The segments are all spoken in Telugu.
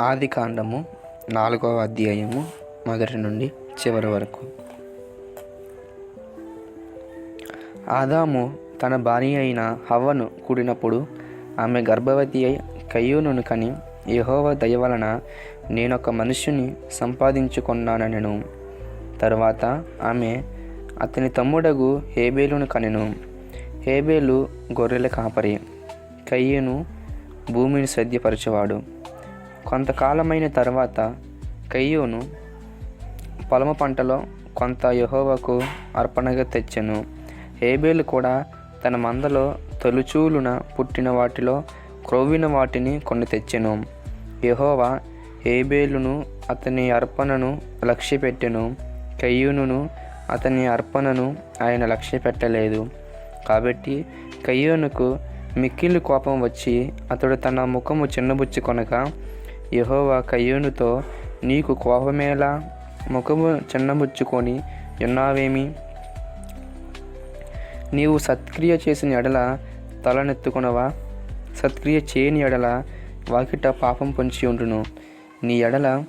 ఆది కాండము నాలుగవ అధ్యాయము మొదటి నుండి చివరి వరకు. ఆదాము తన భార్య అయిన హవ్వను కూడినప్పుడు ఆమె గర్భవతి అయి కయ్యూనును కని యహోవ దయ వలన నేనొక మనుష్యుని సంపాదించుకున్నానెను తరువాత ఆమె అతని తమ్ముడగు హేబేలును కనెను. హేబేలు గొర్రెల కాపరి కయ్యూను భూమిని సద్యపరచేవాడు కొంతకాలమైన తర్వాత కయ్యూను పొలమ పంటలో కొంత యహోవకు అర్పణగా తెచ్చెను. ఏబేలు కూడా తన మందలో తొలుచూలున పుట్టిన వాటిలో క్రొవ్విన వాటిని కొన్ని తెచ్చెను. యహోవా ఏబేలును అతని అర్పణను లక్ష్యపెట్టెను. కయ్యూనును అతని అర్పణను ఆయన లక్ష్య పెట్టలేదు కాబట్టి కయ్యోనుకు మిక్కిలి కోపం వచ్చి అతడు తన ముఖము చిన్నబుచ్చుకొనగా యహోవా కయ్యూనుతో నీకు కోపమేలా ముఖము చిన్నబుచ్చుకొని ఉన్నావేమి? నీవు సత్క్రియ చేసిన ఎడల తలనెత్తుకునవా? సత్క్రియ చేయని ఎడల వాకిట పాపం పొంచి ఉండును. నీ ఎడల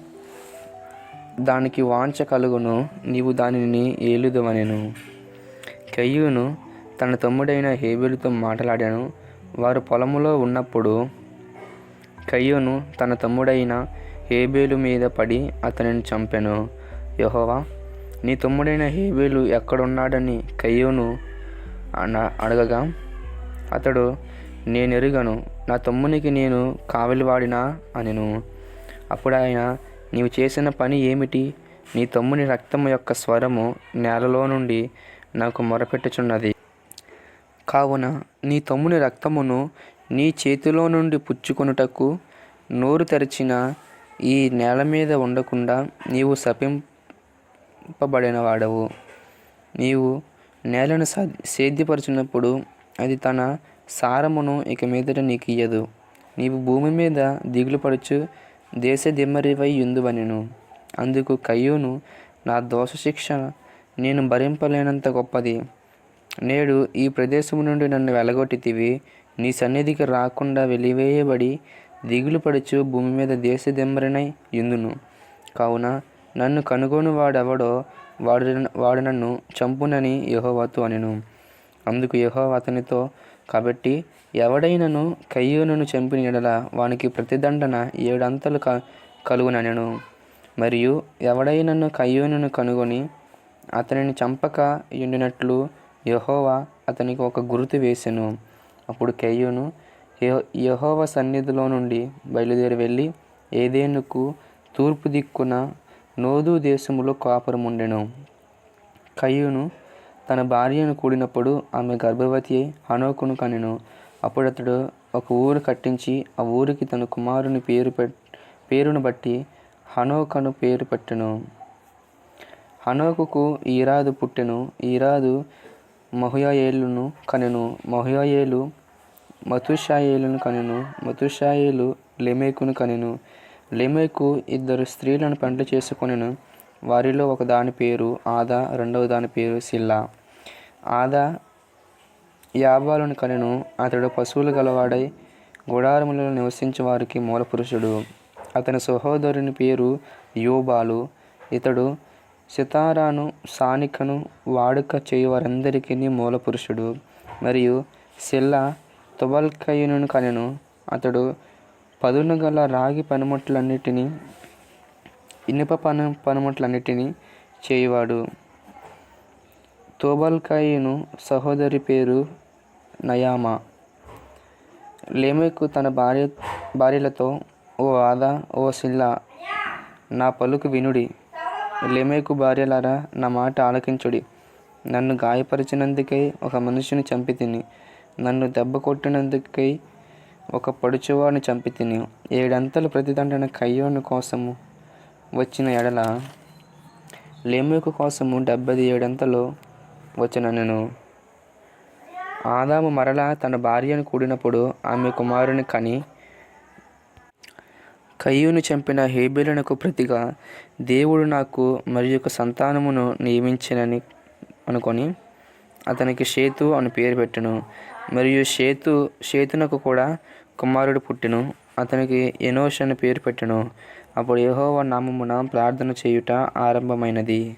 దానికి వాంఛ కలుగును నీవు దానిని ఏలుదవనెను. కయ్యూను తన తమ్ముడైన హేబెలుతో మాట్లాడాను. వారు పొలములో ఉన్నప్పుడు కయ్యోను తన తమ్ముడైన హేబేలు మీద పడి అతనిని చంపెను. యహోవా నీ తమ్ముడైన హేబేలు ఎక్కడున్నాడని కయ్యోను అన అడగగా అతడు నేనెరుగను నా తమ్మునికి నేను కావలివాడినా అనెను. అప్పుడు ఆయన నీవు చేసిన పని ఏమిటి? నీ తమ్ముని రక్తం యొక్క స్వరము నేలలో నుండి నాకు మొరపెట్టుచున్నది. కావున నీ తమ్ముని రక్తమును నీ చేతిలో నుండి పుచ్చుకొనుటకు నోరు తెరచిన ఈ నేల మీద ఉండకుండా నీవు శపింపబడిన వాడవు నీవు నేలను సేద్యపరచినప్పుడు అది తన సారమును ఇక మీదట నీకు ఇయ్యదు. నీవు భూమి మీద దిగులు పడుచు దేశ దిమ్మరివై యుందువనెను. అందుకు కయ్యూను నా దోష శిక్ష నేను భరింపలేనంత గొప్పది. నేడు ఈ ప్రదేశం నుండి నన్ను వెలగొట్టితివి. నీ సన్నిధికి రాకుండా వెలివేయబడి దిగులు పడుచు భూమి మీద దేశ ఎందును? కావున నన్ను కనుగొని వాడెవడో వాడు వాడు నన్ను చంపునని యెహోవాతో అనెను. అందుకు యెహోవా అతనితో కాబట్టి ఎవడైనను కయ్యూనను చంపిన ఎడల వానికి ప్రతిదండన ఏడంతలు క కలుగుననెను మరియు ఎవడైనను కయ్యూనను కనుగొని అతనిని చంపక ఎండినట్లు యహోవా అతనికి ఒక గుర్తు వేసెను. అప్పుడు కయ్యూను యహోవ సన్నిధిలో నుండి బయలుదేరి వెళ్ళి ఏదేనుకు తూర్పు దిక్కున నోదు దేశములో కాపురముండెను. కయ్యూను తన భార్యను కూడినప్పుడు ఆమె గర్భవతి అయి హనోకును కనెను. అప్పుడు అతడు ఒక ఊరు కట్టించి ఆ ఊరికి తన కుమారుని పేరు పేరును బట్టి హనోకను పేరు పెట్టెను. హనోకుకు ఈరాదు పుట్టెను. ఈరాదు మహుయాయేలును కనెను. మహుయాయేలు మతుషాయేలును కనెను. మతుషాయేలు లెమేకును కనెను. లెమేకు ఇద్దరు స్త్రీలను పెంట చేసుకొనెను. వారిలో ఒక దాని పేరు ఆదా రెండవ దాని పేరు సిల్లా. ఆదా యాబాలును కనెను. అతడు పశువులు గలవాడై గుడారములలో నివసించే వారికి మూలపురుషుడు. అతని సహోదరుని పేరు యోబాలు. ఇతడు సితారాను సానికను వాడుక చేయు మూలపురుషుడు. మరియు సిల్లా తుబల్కయును కనెను. అతడు పదును గల రాగి పనిముట్లన్నిటినీ ఇనుప పని పనిముట్లన్నిటినీ చేయువాడు. తోబల్కాయిను సహోదరి పేరు నయామా. లేమెకు తన భార్య భార్యలతో ఓ ఆదా ఓ సిల్లా నా పలుకు వినుడి. లెమేకు భార్యలారా నా మాట ఆలకించుడి. నన్ను గాయపరిచినందుకై ఒక మనిషిని చంపి తిని నన్ను దెబ్బ కొట్టినందుకై ఒక పడుచువాడిని చంపి తిని ఏడంతలు ప్రతిదండన కయ్యోను కోసము వచ్చిన ఎడల లేమేకు కోసము డెబ్బై ఏడంతలు వచ్చిన నేను ఆదాము మరలా తన భార్యను కూడినప్పుడు ఆమె కుమారుని కని కయ్యూను చంపిన హేబేలునకు ప్రతిగా దేవుడు నాకు మరి యొక్క సంతానమును నియమించినని అనుకొని అతనికి షేతు అని పేరు పెట్టెను. మరియు షేతు షేతునకు కూడా కుమారుడు పుట్టెను. అతనికి ఎనోష్ అని పేరు పెట్టెను. అప్పుడు యహోవ నామమున ప్రార్థన చేయుట ఆరంభమైనది.